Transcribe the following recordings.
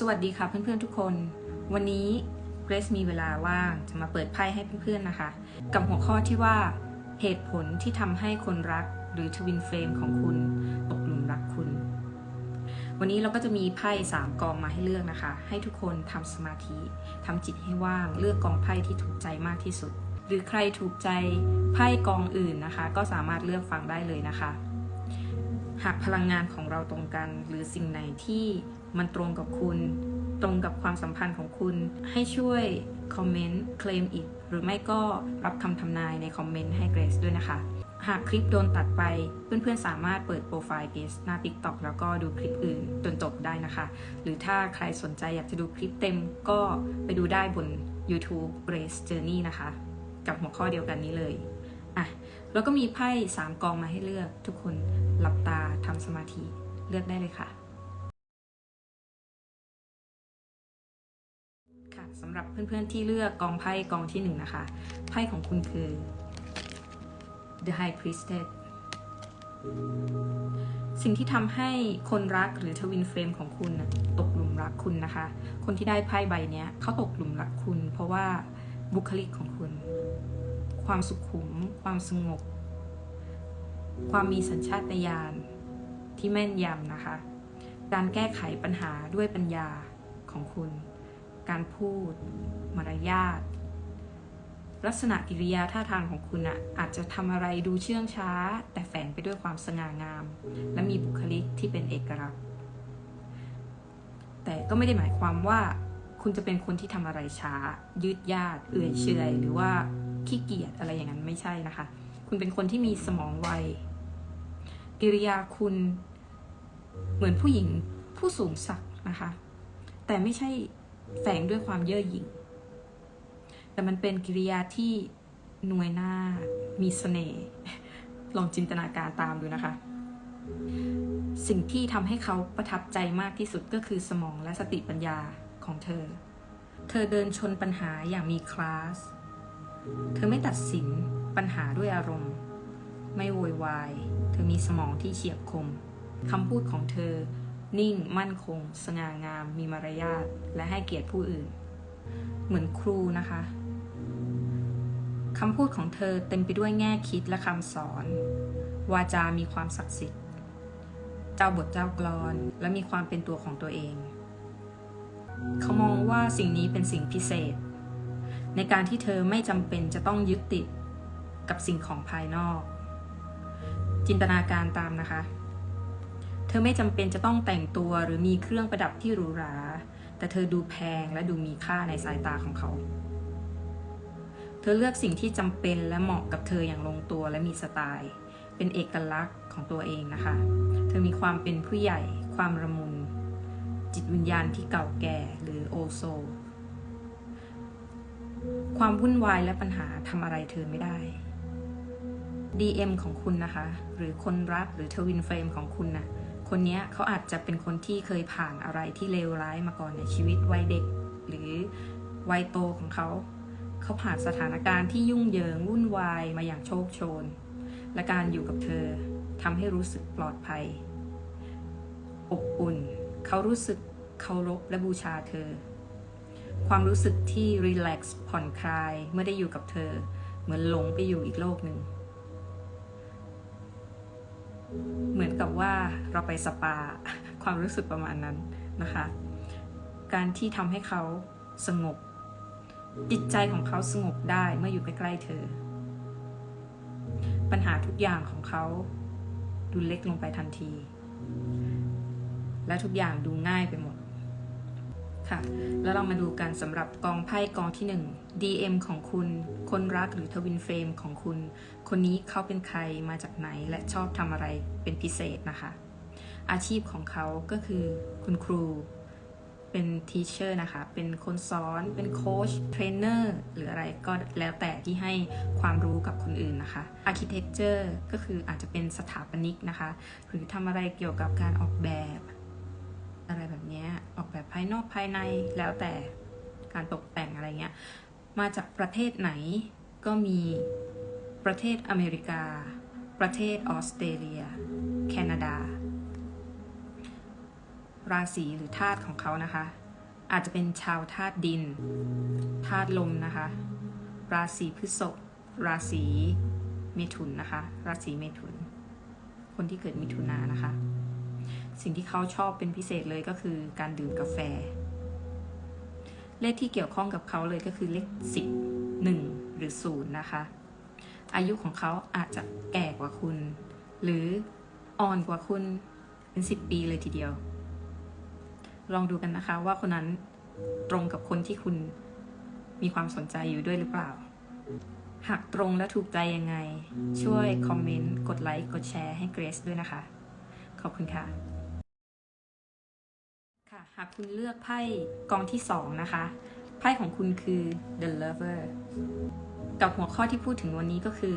สวัสดีค่ะเพื่อนๆทุกคน วันนี้เกรซมีเวลาว่างจะมาเปิดไพ่ให้เพื่อนๆนะคะ กับหัวข้อที่ว่า เหตุผลที่ทำให้คนรักหรือทวินเฟรมของคุณตกหลุมรักคุณ วันนี้เราก็จะมีไพ่สามกองมาให้เลือกนะคะ ให้ทุกคนทำสมาธิทำจิตให้ว่างเลือกกองไพ่ที่ถูกใจมากที่สุด หรือใครถูกใจไพ่กองอื่นนะคะ ก็สามารถเลือกฟังได้เลยนะคะ หากพลังงานของเราตรงกัน หรือสิ่งไหนที่มันตรงกับคุณ ตรงกับความสัมพันธ์ของคุณ ให้ช่วยคอมเมนต์เคลมอิดหรือไม่ก็รับคำทำนายในคอมเมนต์ให้เกรซด้วยนะคะ หากคลิปโดนตัดไป เพื่อนๆสามารถเปิดโปรไฟล์เกรซหน้า TikTok แล้วก็ดูคลิปอื่นจนจบได้นะคะ หรือถ้าใครสนใจอยากจะดูคลิปเต็มก็ไปดูได้บน YouTube Grace Journey นะคะ กับหัวข้อเดียวกันนี้เลยอะ แล้วก็มีไพ่สามกองมาให้เลือกทุกคนหลับตาทำสมาธิเลือกได้เลยค่ะ ค่ะสำหรับเพื่อนๆที่เลือกกองไพ่กองที่หนึ่งนะคะ ไพ่ของคุณคือ The High Priestess สิ่งที่ทำให้คนรักหรือทวินเฟรมของคุณตกหลุมรักคุณนะคะ คนที่ได้ไพ่ใบนี้เขาตกหลุมรักคุณ เพราะว่าบุคลิกของคุณ ความสุขุม ความสงบ ความมีสัญชาตญาณที่แม่นยำนะคะ การแก้ไขปัญหาด้วยปัญญาของคุณ การพูด มารยาท ลักษณะกิริยาท่าทางของคุณอะอาจจะทำอะไรดูเชื่องช้า แต่แฝงไปด้วยความสง่างาม และมีบุคลิกที่เป็นเอกลักษณ์ แต่ก็ไม่ได้หมายความว่าคุณจะเป็นคนที่ทำอะไรช้า ยืดยาด เอื่อยเฉยหรือว่า ขี้เกียจอะไรอย่างนั้นไม่ใช่นะคะ คุณเป็นคนที่มีสมองไว กิริยาคุณเหมือนผู้หญิงผู้สูงศักดิ์นะคะ แต่ไม่ใช่แฝงด้วยความเย่อหยิ่ง แต่มันเป็นกิริยาที่หน่วยหน้ามีเสน่ห์ลองจินตนาการตามดูนะคะ สิ่งที่ทำให้เขาประทับใจมากที่สุดก็คือสมองและสติปัญญาของเธอ เธอเดินชนปัญหาอย่างมีคลาส เธอไม่ตัดสินปัญหาด้วยอารมณ์ ไม่โวยวาย เธอมีสมองที่เฉียบคมคำพูดของเธอ นิ่ง มั่นคง สง่างาม มีมารยาท และให้เกียรติผู้อื่น เหมือนครูนะคะคำพูดของเธอเต็มไปด้วยแง่คิดและคำสอน วาจามีความศักดิ์สิทธิ์ เจ้าบทเจ้ากลอน และมีความเป็นตัวของตัวเอง เขามองว่าสิ่งนี้เป็นสิ่งพิเศษ ในการที่เธอไม่จำเป็นจะต้องยึดติดกับสิ่งของภายนอก จินตนาการตามนะคะ เธอไม่จำเป็นจะต้องแต่งตัวหรือมีเครื่องประดับที่หรูหรา แต่เธอดูแพงและดูมีค่าในสายตาของเขา เธอเลือกสิ่งที่จำเป็นและเหมาะกับเธออย่างลงตัวและมีสไตล์ เป็นเอกลักษณ์ของตัวเองนะคะ เธอมีความเป็นผู้ใหญ่ ความระมุนจิตวิญญาณที่เก่าแก่หรือโอโซ ความวุ่นวายและปัญหาทำอะไรเธอไม่ได้ DM ของคุณนะคะ หรือคนรักหรือทวินเฟรมของคุณนะ่ะคนนี้เขาอาจจะเป็นคนที่เคยผ่านอะไรที่เลวร้ายมาก่อนในชีวิตวัยเด็ก หรือวัยโตของเขา เขาผ่านสถานการณ์ที่ยุ่งเหยิงวุ่นวายมาอย่างโชคโชน และการอยู่กับเธอทำให้รู้สึกปลอดภัย อบอุ่น เขารู้สึกเคารพและบูชาเธอ ความรู้สึกที่รีแลกซ์ผ่อนคลายเมื่อได้อยู่กับเธอ เหมือนหลงไปอยู่อีกโลกหนึ่ง เหมือนกับว่าเราไปสปา ความรู้สึกประมาณนั้นนะคะ การที่ทำให้เขาสงบ จิตใจของเขาสงบได้เมื่ออยู่ใกล้ๆเธอ ปัญหาทุกอย่างของเขาดูเล็กลงไปทันที และทุกอย่างดูง่ายไปหมด ค่ะ แล้วเรามาดูกันสำหรับกองไพ่กองที่ 1 DM ของคุณ คนรักหรือทวินเฟรมของคุณ คนนี้เขาเป็นใครมาจากไหนและชอบทำอะไรเป็นพิเศษนะคะ อาชีพของเขาก็คือคุณครู เป็นทีเชอร์นะคะ เป็นคนสอน เป็นโค้ชเทรนเนอร์หรืออะไรก็แล้วแต่ที่ให้ความรู้กับคนอื่นนะคะ Architecture ก็คืออาจจะเป็นสถาปนิกนะคะ หรือทำอะไรเกี่ยวกับการออกแบบ อะไรแบบนี้ออกแบบภายนอกภายในแล้วแต่การตกแต่งอะไรเงี้ยมาจากประเทศไหนก็มีประเทศอเมริกา ประเทศออสเตรเลีย แคนาดา ราศีหรือธาตุของเขานะคะ อาจจะเป็นชาวธาตุดินธาตุลมนะคะ ราศีพฤษภราศีเมถุนนะคะ ราศีเมถุน คนที่เกิดมิถุนานะคะ สิ่งที่เขาชอบเป็นพิเศษเลยก็คือการดื่มกาแฟ เลขที่เกี่ยวข้องกับเขาเลยก็คือเลขสิบหนึ่งหรือศูนย์นะคะ อายุของเขาอาจจะแก่กว่าคุณ หรืออ่อนกว่าคุณเป็นสิบปีเลยทีเดียว ลองดูกันนะคะว่าคนนั้นตรงกับคนที่คุณมีความสนใจอยู่ด้วยหรือเปล่า หากตรงและถูกใจยังไง ช่วยคอมเมนต์ กดไลค์ กดแชร์ให้เกรซด้วยนะคะ ขอบคุณค่ะค่ะ หากคุณเลือกไพ่กองที่สองนะคะ ไพ่ของคุณคือ the lover กับหัวข้อที่พูดถึงวันนี้ก็คือ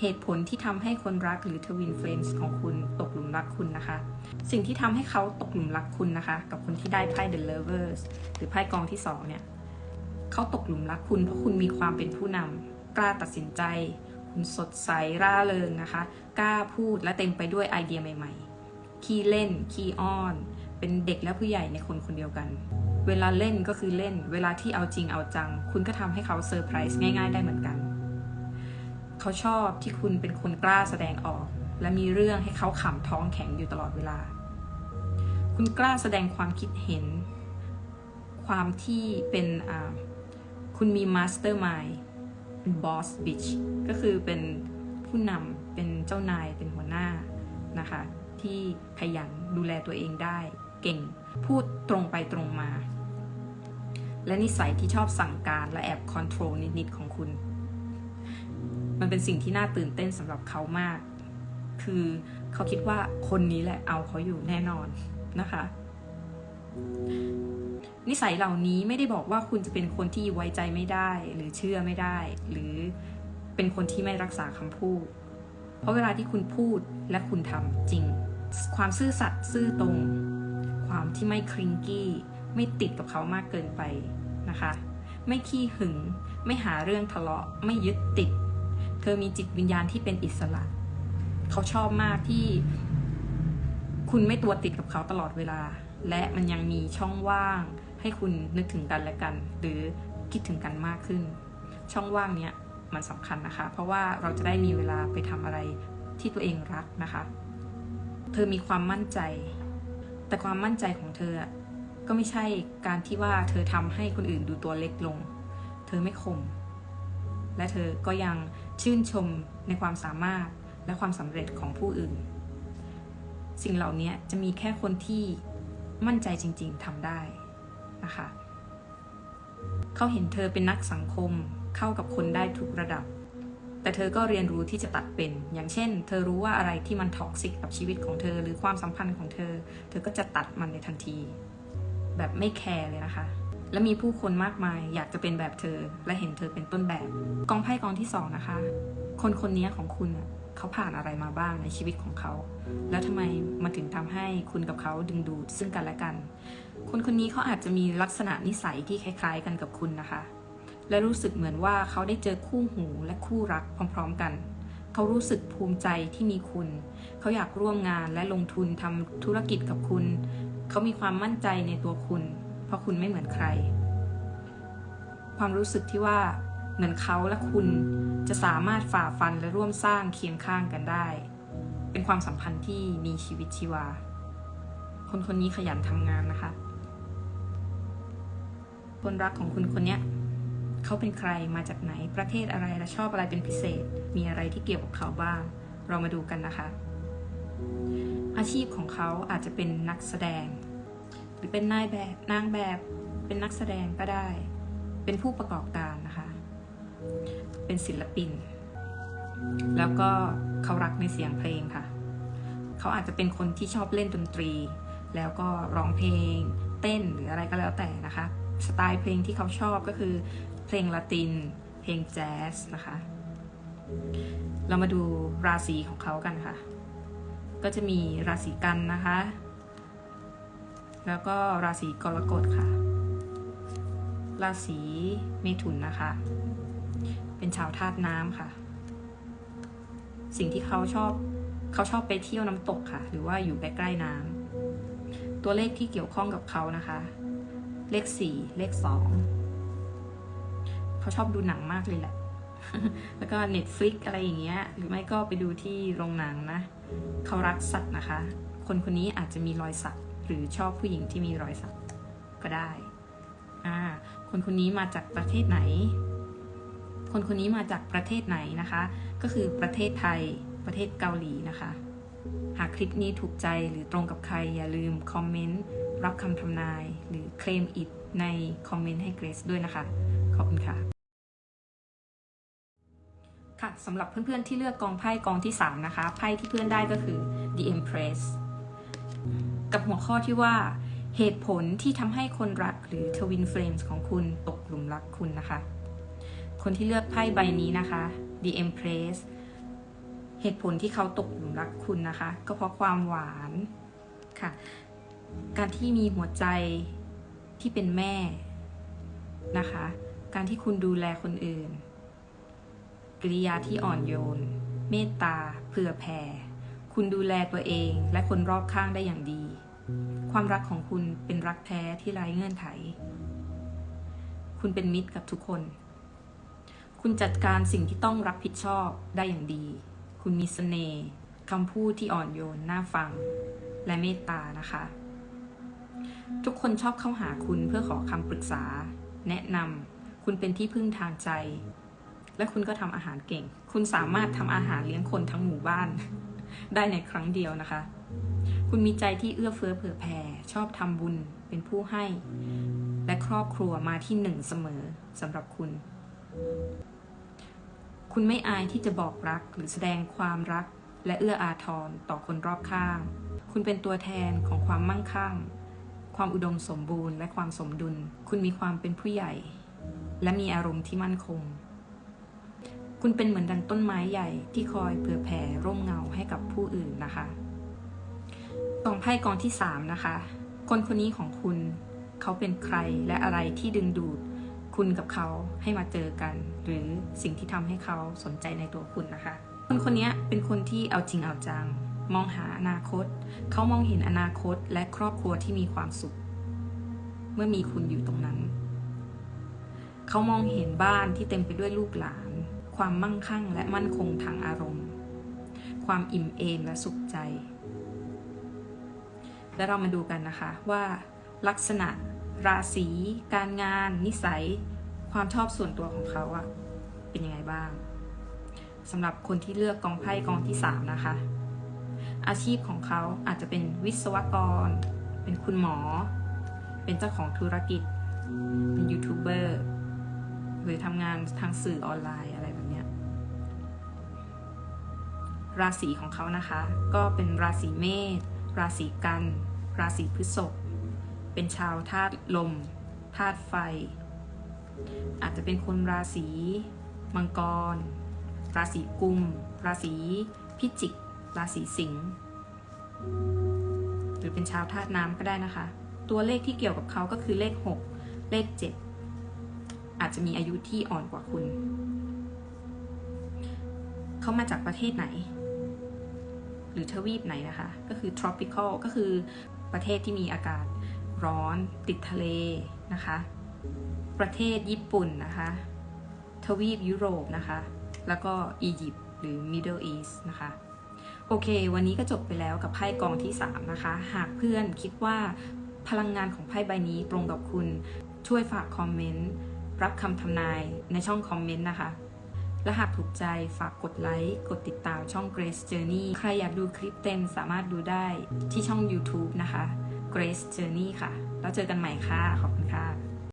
เหตุผลที่ทำให้คนรักหรือ twin flames ของคุณตกหลุมรักคุณนะคะ สิ่งที่ทำให้เขาตกหลุมรักคุณนะคะ กับคนที่ได้ไพ่ the lovers หรือไพ่กองที่สองเนี่ยเขาตกหลุมรักคุณเพราะคุณมีความเป็นผู้นำกล้าตัดสินใจ คุณสดใสร่าเริงนะคะ กล้าพูดและเต็มไปด้วยไอเดียใหม่ ๆ ขี้เล่นขี้อ้อน เป็นเด็กและผู้ใหญ่ในคนคนเดียวกัน เวลาเล่นก็คือเล่น เวลาที่เอาจริงเอาจัง คุณก็ทำให้เขาเซอร์ไพรส์ง่าย ๆ ได้เหมือนกัน เขาชอบที่คุณเป็นคนกล้าแสดงออก และมีเรื่องให้เขาขำท้องแข็งอยู่ตลอดเวลา คุณกล้าแสดงความคิดเห็น ความที่เป็นคุณมีมาสเตอร์มายเป็นบอสบิชก็คือเป็นผู้นำเป็นเจ้านายเป็นหัวหน้านะคะ ที่ขยันดูแลตัวเองได้ เก่ง พูดตรงไปตรงมา และนิสัยที่ชอบสั่งการและแอบคอนโทรลนิดๆของคุณ มันเป็นสิ่งที่น่าตื่นเต้นสำหรับเขามาก คือเขาคิดว่าคนนี้แหละเอาเขาอยู่แน่นอนนะคะ นิสัยเหล่านี้ไม่ได้บอกว่าคุณจะเป็นคนที่ไว้ใจไม่ได้ หรือเชื่อไม่ได้ หรือเป็นคนที่ไม่รักษาคำพูด เพราะเวลาที่คุณพูดและคุณทำจริง ความซื่อสัตย์ซื่อตรง ความที่ไม่คริงกี้ ไม่ติดกับเขามากเกินไปนะคะ ไม่ขี้หึง ไม่หาเรื่องทะเลาะ ไม่ยึดติด เธอมีจิตวิญญาณที่เป็นอิสระ เขาชอบมากที่คุณไม่ตัวติดกับเขาตลอดเวลา และมันยังมีช่องว่างให้คุณนึกถึงกันและกัน หรือคิดถึงกันมากขึ้น ช่องว่างเนี้ยมันสำคัญนะคะ เพราะว่าเราจะได้มีเวลาไปทำอะไรที่ตัวเองรักนะคะ เธอมีความมั่นใจ แต่ความมั่นใจของเธออะก็ไม่ใช่การที่ว่าเธอทำให้คนอื่นดูตัวเล็กลง เธอไม่ข่มและเธอก็ยังชื่นชมในความสามารถและความสำเร็จของผู้อื่น สิ่งเหล่านี้จะมีแค่คนที่มั่นใจจริง ๆทำได้นะคะ เขาเห็นเธอเป็นนักสังคมเข้ากับคนได้ทุกระดับ แต่เธอก็เรียนรู้ที่จะตัดเป็น อย่างเช่น เธอรู้ว่าอะไรที่มันท็อกซิกกับชีวิตของเธอ หรือความสัมพันธ์ของเธอ เธอก็จะตัดมันในทันที แบบไม่แคร์เลยนะคะ และมีผู้คนมากมายอยากจะเป็นแบบเธอ และเห็นเธอเป็นต้นแบบ กองไพ่กองที่สองนะคะ คนคนนี้ของคุณเขาผ่านอะไรมาบ้างในชีวิตของเขา แล้วทำไมมันถึงทำให้คุณกับเขาดึงดูดซึ่งกันและกัน คนคนนี้เขาอาจจะมีลักษณะนิสัยที่คล้าย ๆ กันกับคุณนะคะ และรู้สึกเหมือนว่าเขาได้เจอคู่หูและคู่รักพร้อม ๆ กัน เขารู้สึกภูมิใจที่มีคุณ เขาอยากร่วมงานและลงทุนทำธุรกิจกับคุณ เขามีความมั่นใจในตัวคุณ เพราะคุณไม่เหมือนใคร ความรู้สึกที่ว่าเหมือนเขาและคุณจะสามารถฝ่าฟันและร่วมสร้างเคียงข้างกันได้ เป็นความสัมพันธ์ที่มีชีวิตชีวา คนคนนี้ขยันทำงานนะคะ คนรักของคุณคนเนี้ย เขาเป็นใครมาจากไหนประเทศอะไรและชอบอะไรเป็นพิเศษ มีอะไรที่เกี่ยวกับเขาบ้าง เรามาดูกันนะคะ อาชีพของเขาอาจจะเป็นนักแสดง หรือเป็นนายแบบนางแบบเป็นนักแสดงก็ได้ เป็นผู้ประกอบการนะคะ เป็นศิลปิน แล้วก็เขารักในเสียงเพลงค่ะ เขาอาจจะเป็นคนที่ชอบเล่นดนตรี แล้วก็ร้องเพลง เต้นหรืออะไรก็แล้วแต่นะคะสไตล์เพลงที่เขาชอบก็คือ เพลงละติน เพลงแจ๊สนะคะ เรามาดูราศีของเขากันค่ะ ก็จะมีราศีกันนะคะ แล้วก็ราศีกรกฎค่ะ ราศีเมถุนนะคะ เป็นชาวธาตุน้ำค่ะ สิ่งที่เขาชอบเขาชอบไปเที่ยวน้ำตกค่ะ หรือว่าอยู่ใกล้ๆน้ำตัวเลขที่เกี่ยวข้องกับเขานะคะ เลขสี่เลขสอง เขาชอบดูหนังมากเลยแหละ แล้วก็ Netflix อะไรอย่างเงี้ย หรือไม่ก็ไปดูที่โรงหนังนะ เขารักสัตว์นะคะ คนคนนี้อาจจะมีรอยสัก หรือชอบผู้หญิงที่มีรอยสักก็ได้ อ่า คนคนนี้มาจากประเทศไหน คนคนนี้มาจากประเทศไหนนะคะ ก็คือประเทศไทย ประเทศเกาหลีนะคะ หากคลิปนี้ถูกใจหรือตรงกับใครอย่าลืมคอมเมนต์รับคำทำนายหรือเคลมอิดในคอมเมนต์ให้เกรซด้วยนะคะ ขอบคุณค่ะ ค่ะสำหรับเพื่อนๆที่เลือกกองไพ่กองที่ 3 นะคะ ไพ่ที่เพื่อนได้ก็คือ The Empress กับหัวข้อที่ว่าเหตุผลที่ทำให้คนรักหรือ Twin Flames ของคุณตกหลุมรักคุณนะคะ คนที่เลือกไพ่ใบนี้นะคะ The Empress เหตุผลที่เขาตกหลุมรักคุณนะคะ ก็เพราะความหวานค่ะ การที่มีหัวใจที่เป็นแม่นะคะ การที่คุณดูแลคนอื่น กริยาที่อ่อนโยน เมตตา เผื่อแผ่ คุณดูแลตัวเองและคนรอบข้างได้อย่างดี ความรักของคุณเป็นรักแท้ที่ไร้เงื่อนไข คุณเป็นมิตรกับทุกคน คุณจัดการสิ่งที่ต้องรับผิดชอบได้อย่างดี คุณมีเสน่ห์คำพูดที่อ่อนโยน น่าฟัง และเมตตานะคะ ทุกคนชอบเข้าหาคุณเพื่อขอคำปรึกษา แนะนำ คุณเป็นที่พึ่งทางใจ และคุณก็ทำอาหารเก่ง คุณสามารถทำอาหารเลี้ยงคนทั้งหมู่บ้าน ได้ในครั้งเดียวนะคะ คุณมีใจที่เอื้อเฟื้อเผื่อแผ่ชอบทำบุญเป็นผู้ให้ และครอบครัวมาที่หนึ่งเสมอสำหรับคุณ คุณไม่อายที่จะบอกรักหรือแสดงความรัก และเอื้ออาทรต่อคนรอบข้าง คุณเป็นตัวแทนของความมั่งคั่ง ความอุดมสมบูรณ์ และความสมดุล คุณมีความเป็นผู้ใหญ่ และมีอารมณ์ที่มั่นคง คุณเป็นเหมือนดังต้นไม้ใหญ่ที่คอยเผื่อแผ่ร่มเงาให้กับผู้อื่นนะคะกองไพ่กองที่สามนะคะ คนคนนี้ของคุณเขาเป็นใครและอะไรที่ดึงดูดคุณกับเขาให้มาเจอกัน หรือสิ่งที่ทำให้เขาสนใจในตัวคุณนะคะ คนคนนี้เป็นคนที่เอาจริงเอาจัง มองหาอนาคต เขามองเห็นอนาคตและครอบครัวที่มีความสุข เมื่อมีคุณอยู่ตรงนั้น เขามองเห็นบ้านที่เต็มไปด้วยลูกหลาน ความมั่งคั่งและมั่นคงทางอารมณ์ ความอิ่มเอมและสุขใจ และเรามาดูกันนะคะว่าลักษณะ ราศี การงาน นิสัย ความชอบส่วนตัวของเขาอะเป็นยังไงบ้างสำหรับคนที่เลือกกองไพ่กองที่3นะคะ อาชีพของเขาอาจจะเป็นวิศวกร เป็นคุณหมอ เป็นเจ้าของธุรกิจ เป็นยูทูบเบอร์หรือทำงานทางสื่อออนไลน์ ราศีของเขานะคะ ก็เป็นราศีเมษราศีกัน ราศีพฤษภเป็นชาวธาตุลมธาตุไฟ อาจจะเป็นคนราศีมังกร ราศีกุม ราศีพิจิก ราศีสิงห์หรือเป็นชาวธาตุน้ำก็ได้นะคะ ตัวเลขที่เกี่ยวกับเขาก็คือเลข 6 เลข 7 อาจจะมีอายุที่อ่อนกว่าคุณ เขามาจากประเทศไหน หรือทวีปไหนนะคะ ก็คือ tropical ก็คือประเทศที่มีอากาศร้อนติดทะเลนะคะ ประเทศญี่ปุ่นนะคะ ทวีปยุโรปนะคะ แล้วก็อียิปต์หรือ Middle East นะคะโอเค วันนี้ก็จบไปแล้วกับไพ่กองที่ 3 นะคะ หากเพื่อนคิดว่าพลังงานของไพ่ใบนี้ตรงกับคุณ ช่วยฝากคอมเมนต์ รับคำทำนายในช่องคอมเมนต์นะคะ และหากถูกใจฝากกดไลค์ กดติดตามช่อง Grace Journey ใครอยากดูคลิปเต็มสามารถดูได้ที่ช่อง YouTube นะคะ Grace Journey ค่ะ แล้วเจอกันใหม่ค่ะ ขอบคุณค่ะ